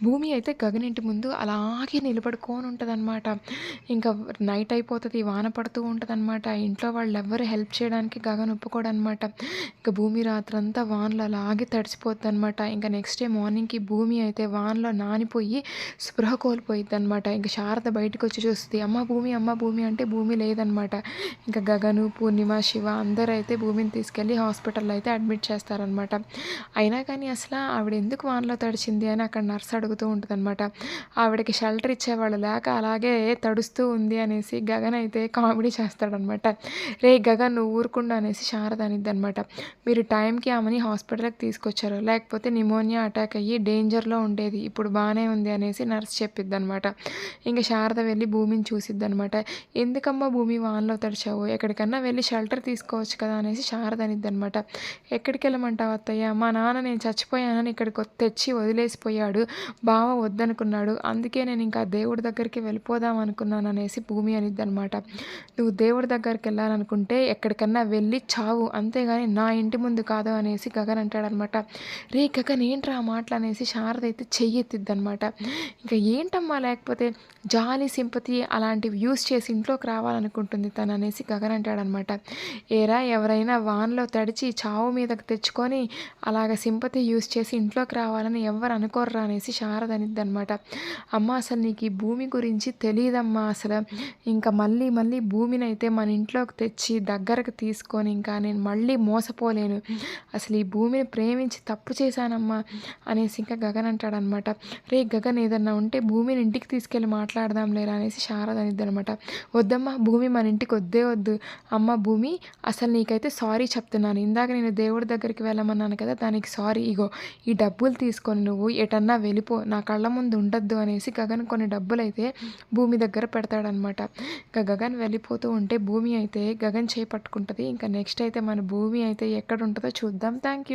భూమి అయితే గగనింటి ముందు అలాగే నిలబడుకొని ఉంటుందన్నమాట ఇంకా నైట్ అయిపోతుంది వాన పడుతూ ఉంటుందన్నమాట ఇంట్లో వాళ్ళు వాళ్ళెవ్వరు హెల్ప్ చేయడానికి గగన్ ఒప్పుకోడనమాట. ఇంకా భూమి రాత్రంతా వానలు అలాగే తడిసిపోద్దనమాట. ఇంకా నెక్స్ట్ డే మార్నింగ్‌కి భూమి అయితే వానలో నానిపోయి స్పృహ కోల్పోయిద్దనమాట. ఇంక శారద బయటకొచ్చి చూస్తుంది అమ్మ భూమి, అమ్మ భూమి అంటే భూమి లేదనమాట. ఇంకా గగను, పూర్ణిమ, శివ అందరూ అయితే భూమిని తీసుకెళ్ళి హాస్పిటల్‌లో అయితే అడ్మిట్ చేస్తారనమాట. అయినా కానీ అసల ఆవిడ ఎందుకు వానలో తడిచింది అని అక్కడ నర్స్ అడుగుతూ అనమాట ఆవిడకి షెల్టర్ ఇచ్చేవాళ్ళు లేక అలాగే తడుస్తూ ఉంది అనేసి గగన్ అయితే కామెడీ చేస్తాడనమాట. రే గగన్ నువ్వు ఊరుకుండు అనేసి శారద అనిద్దనమాట. మీరు టైంకి ఆమెని హాస్పిటల్‌కి తీసుకొచ్చారు. లేకపోతే నిమోనియా అటాక్ అయ్యి డేంజర్‌లో ఉండేది. ఇప్పుడు బాగానే ఉంది అనేసి నర్స్ చెప్పిద్దనమాట. ఇంక శారద వెళ్ళి భూమిని చూసిద్దనమాట. ఎందుకమ్మా భూమి వానలో తడిచావు? ఎక్కడికన్నా వెళ్ళి షెల్టర్ తీసుకోవచ్చు కదా అనేసి శారద అనిద్దనమాట. ఎక్కడికెళ్ళమంటావు అత్తయ్య? మా నాన్న నేను చచ్చిపోయానని ఇక్కడికి తెచ్చి వదిలేసిపోయాడు. బావ వద్దనుకున్నాడు. అందుకే నేను ఇంకా దేవుడి దగ్గరికి వెళ్ళిపోదాం అనుకున్నాను అనేసి భూమి అనిద్ది అనమాట నువ్వు దేవుడి దగ్గరికి వెళ్ళాలనుకుంటే ఎక్కడికన్నా వెళ్ళి చావు. అంతేగాని నా ఇంటి ముందు కాదు అనేసి గగన్ అంటాడనమాట. రే గగన్ ఏంట్రా ఆ మాటలు అనేసి శారద అయితే చెయ్యెత్తిద్దనమాట. ఇంకా ఏంటమ్మా లేకపోతే జాలి, సింపతి అలాంటివి యూస్ చేసి ఇంట్లోకి రావాలనుకుంటుంది తను అనేసి గగన్ అంటాడనమాట. ఏరా ఎవరైనా వాన్లో తడిచి చావు మీదకి తెచ్చుకొని అలాగ సింపతి యూజ్ చేసి ఇంట్లోకి రావాలని ఎవ్వరు అనుకోర్రా అనేసి శారదనిద్ది అనమాట అమ్మ అసలు నీకు ఈ భూమి గురించి తెలియదమ్మా అసలు. ఇంకా మళ్ళీ మళ్ళీ భూమిని అయితే మన ఇంట్లోకి తెచ్చి దగ్గరకు తీసుకొని ఇంకా నేను మళ్ళీ మోసపోలేను. అసలు ఈ భూమిని ప్రేమించి తప్పు చేశానమ్మా అనేసి ఇంకా గగన్ అంటాడనమాట. రే గగన్ ఏదన్నా ఉంటే భూమిని ఇంటికి తీసుకెళ్ళి మాట్లాడదాం లేరా అనేసి శారద అనిద్దనమాట. వద్దమ్మా భూమి మన ఇంటికి వద్దే వద్దు. అమ్మ భూమి అసలు నీకైతే సారీ చెప్తున్నాను. ఇందాక నేను దేవుడి దగ్గరికి వెళ్ళమన్నాను కదా! దానికి సారీ. ఇగో ఈ డబ్బులు తీసుకొని నువ్వు ఎటన్నా వెళ్ళిపో. నా కళ్ళ ముందు ఉండొద్దు అనేసి గగన్ కొన్ని డబ్బులైతే భూమి దగ్గర పెడతాడనమాట. ఇంకా గగన్ వెళ్ళిపోతూ ఉంటే భూమి అయితే గగన్ చేయి పట్టుకుంటది. నెక్స్ట్ అయితే మన భూమి అయితే ఎక్కడ ఉంటుందో చూద్దాం. Thank you.